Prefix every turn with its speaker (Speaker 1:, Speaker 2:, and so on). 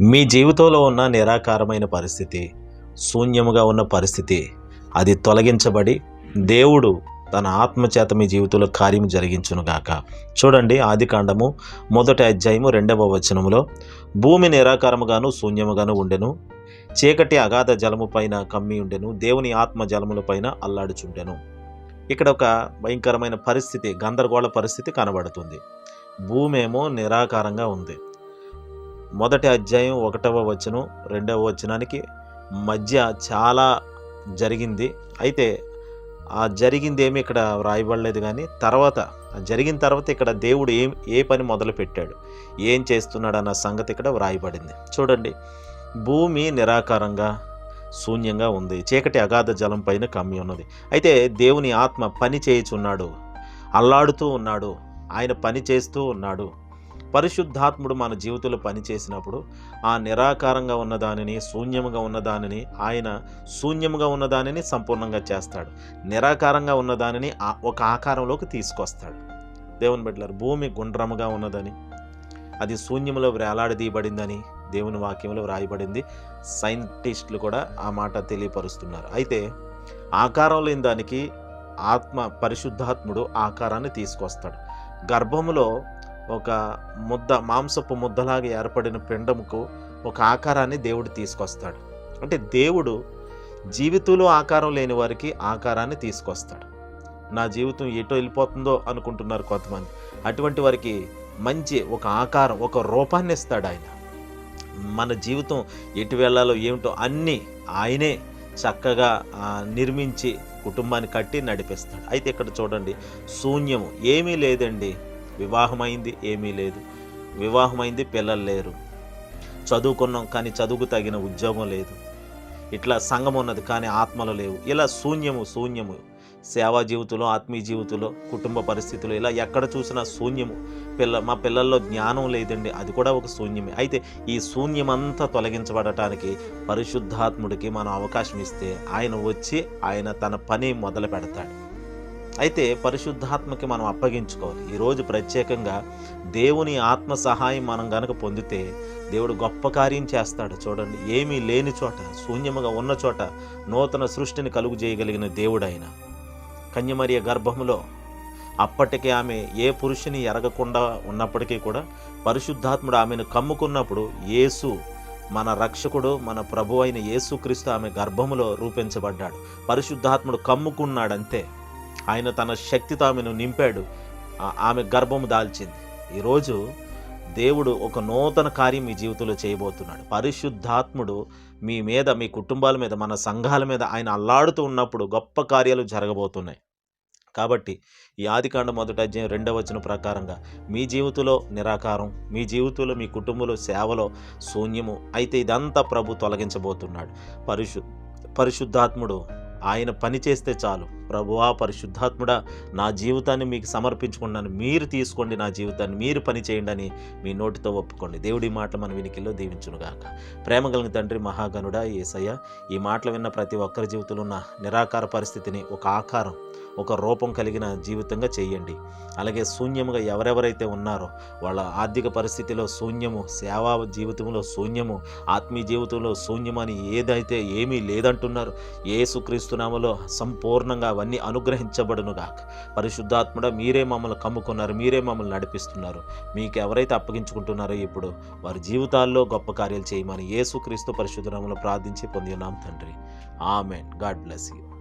Speaker 1: మీ జీవితంలో ఉన్న నిరాకారమైన పరిస్థితి శూన్యముగా ఉన్న పరిస్థితి అది తొలగించబడి దేవుడు తన ఆత్మచేత మీ జీవితంలో కార్యం జరిగించునుగాక. చూడండి ఆది కాండము మొదటి అధ్యాయము రెండవ వచనములో భూమి నిరాకారముగాను శూన్యముగాను ఉండెను చీకటి అగాధ జలము పైన కమ్మి ఉండెను దేవుని ఆత్మ జలముల పైన అల్లాడుచుండెను. ఇక్కడ ఒక భయంకరమైన పరిస్థితి గందరగోళ పరిస్థితి కనబడుతుంది. భూమేమో నిరాకారంగా ఉంది. మొదటి అధ్యాయం ఒకటవ వచనం రెండవ వచనానికి మధ్య చాలా జరిగింది. అయితే ఆ జరిగింది ఏమి ఇక్కడ వ్రాయబడలేదు కానీ తర్వాత జరిగిన తర్వాత ఇక్కడ దేవుడు ఏం ఏ పని మొదలు పెట్టాడు ఏం చేస్తున్నాడు అన్న సంగతి ఇక్కడ వ్రాయబడింది. చూడండి భూమి నిరాకారంగా శూన్యంగా ఉంది. చీకటి అగాధ జలం పైన కమ్మి ఉన్నది. అయితే దేవుని ఆత్మ పని చేయుచున్నాడు అల్లాడుతూ ఉన్నాడు ఆయన పని చేస్తూ ఉన్నాడు. పరిశుద్ధాత్ముడు మన జీవితంలో పనిచేసినప్పుడు ఆ నిరాకారంగా ఉన్నదానిని శూన్యముగా ఉన్నదానిని ఆయన శూన్యముగా ఉన్నదానిని సంపూర్ణంగా చేస్తాడు. నిరాకారంగా ఉన్నదానిని ఆ- ఒక ఆకారంలోకి తీసుకొస్తాడు. దేవుని బిడ్డలారు భూమి గుండ్రముగా ఉన్నదని అది శూన్యములో వేలాడదీయబడిందని దేవుని వాక్యంలో వ్రాయబడింది. సైంటిస్టులు కూడా ఆ మాట తెలియపరుస్తున్నారు. అయితే ఆకారం లేని దానికి ఆత్మ పరిశుద్ధాత్ముడు ఆకారాన్ని తీసుకొస్తాడు. గర్భములో ఒక ముద్ద మాంసపు ముద్దలాగా ఏర్పడిన పిండముకు ఒక ఆకారాన్ని దేవుడు తీసుకొస్తాడు. అంటే దేవుడు జీవితంలో ఆకారం లేని వారికి ఆకారాన్ని తీసుకొస్తాడు. నా జీవితం ఎటో వెళ్ళిపోతుందో అనుకుంటున్నారు కొంతమంది. అటువంటి వారికి మంచి ఒక ఆకారం ఒక రూపాన్ని ఇస్తాడు ఆయన. మన జీవితం ఎటు వెళ్ళాలో ఏమిటో అన్నీ ఆయనే చక్కగా నిర్మించి కుటుంబాన్ని కట్టి నడిపిస్తాడు. అయితే ఇక్కడ చూడండి శూన్యము ఏమీ లేదండి. వివాహమైంది ఏమీ లేదు. వివాహమైంది పిల్లలు లేరు. చదువుకున్నాం కానీ చదువుకు తగిన ఉద్యోగం లేదు. ఇట్లా సంఘం ఉన్నది కానీ ఆత్మలు లేవు. ఇలా శూన్యము శూన్యము. సేవా జీవితంలో ఆత్మీయ జీవితంలో కుటుంబ పరిస్థితులు ఇలా ఎక్కడ చూసినా శూన్యము. పిల్ల మా పిల్లల్లో జ్ఞానం లేదండి. అది కూడా ఒక శూన్యమే. అయితే ఈ శూన్యమంతా తొలగించబడటానికి పరిశుద్ధాత్ముడికి మనం అవకాశం ఇస్తే ఆయన వచ్చి ఆయన తన పని మొదలు పెడతాడు అయితే పరిశుద్ధాత్మకి మనం అప్పగించుకోవాలి. ఈరోజు ప్రత్యేకంగా దేవుని ఆత్మ సహాయం మనం గనక పొందితే దేవుడు గొప్ప కార్యం చేస్తాడు. చూడండి ఏమీ లేని చోట శూన్యముగా ఉన్న చోట నూతన సృష్టిని కలుగు చేయగలిగిన దేవుడైన కన్యమరియ గర్భములో అప్పటికే ఆమె ఏ పురుషుని ఎరగకుండా ఉన్నప్పటికీ కూడా పరిశుద్ధాత్ముడు ఆమెను కమ్ముకున్నప్పుడు యేసు మన రక్షకుడు మన ప్రభు అయిన యేసుక్రీస్తు ఆమె గర్భములో రూపించబడ్డాడు. పరిశుద్ధాత్ముడు కమ్ముకున్నాడంతే. ఆయన తన శక్తితో ఆమెను నింపాడు. ఆమె గర్భం దాల్చింది. ఈరోజు దేవుడు ఒక నూతన కార్యం మీ జీవితంలో చేయబోతున్నాడు. పరిశుద్ధాత్ముడు మీ మీద మీ కుటుంబాల మీద మన సంఘాల మీద ఆయన అల్లాడుతూ ఉన్నప్పుడు గొప్ప కార్యాలు జరగబోతున్నాయి. కాబట్టి ఈ ఆదికాండ మొదట అధ్యాయం రెండవ వచనం ప్రకారంగా మీ జీవితంలో నిరాకారం మీ జీవితంలో మీ కుటుంబంలో సేవలో శూన్యము అయితే ఇదంతా ప్రభు తొలగించబోతున్నాడు. పరిశు పరిశుద్ధాత్ముడు ఆయన పని చేస్తే చాలు. ప్రభువా పరిశుద్ధాత్ముడా నా జీవితాన్ని మీకు సమర్పించుకున్నాను మీరు తీసుకోండి నా జీవితాన్ని మీరు పని చేయండి అని మీ నోటితో ఒప్పుకోండి. దేవుడి మాటలు మన వినికిల్లో దీవించునుగాక. ప్రేమ కలిగిన తండ్రి మహాగనుడా ఏసయ్య ఈ మాటలు విన్న ప్రతి ఒక్కరి జీవితంలో ఉన్న నిరాకార పరిస్థితిని ఒక ఆకారం ఒక రూపం కలిగిన జీవితంగా చేయండి. అలాగే శూన్యముగా ఎవరెవరైతే ఉన్నారో వాళ్ళ ఆర్థిక పరిస్థితిలో శూన్యము సేవా జీవితంలో శూన్యము ఆత్మీయ జీవితంలో శూన్యమని ఏదైతే ఏమీ లేదంటున్నారో ఏసుక్రీస్తునామలో సంపూర్ణంగా అవన్నీ అనుగ్రహించబడునుగాక. పరిశుద్ధాత్ముడ మీరే మమ్మల్ని కమ్ముకున్నారు మీరే మమ్మల్ని నడిపిస్తున్నారు. మీకు ఎవరైతే అప్పగించుకుంటున్నారో ఇప్పుడు వారి జీవితాల్లో గొప్ప కార్యాలు చేయమని యేసుక్రీస్తు పరిశుద్ధనామలో ప్రార్థించి పొంది ఉన్నాం తండ్రి. ఆమెన్. God bless you.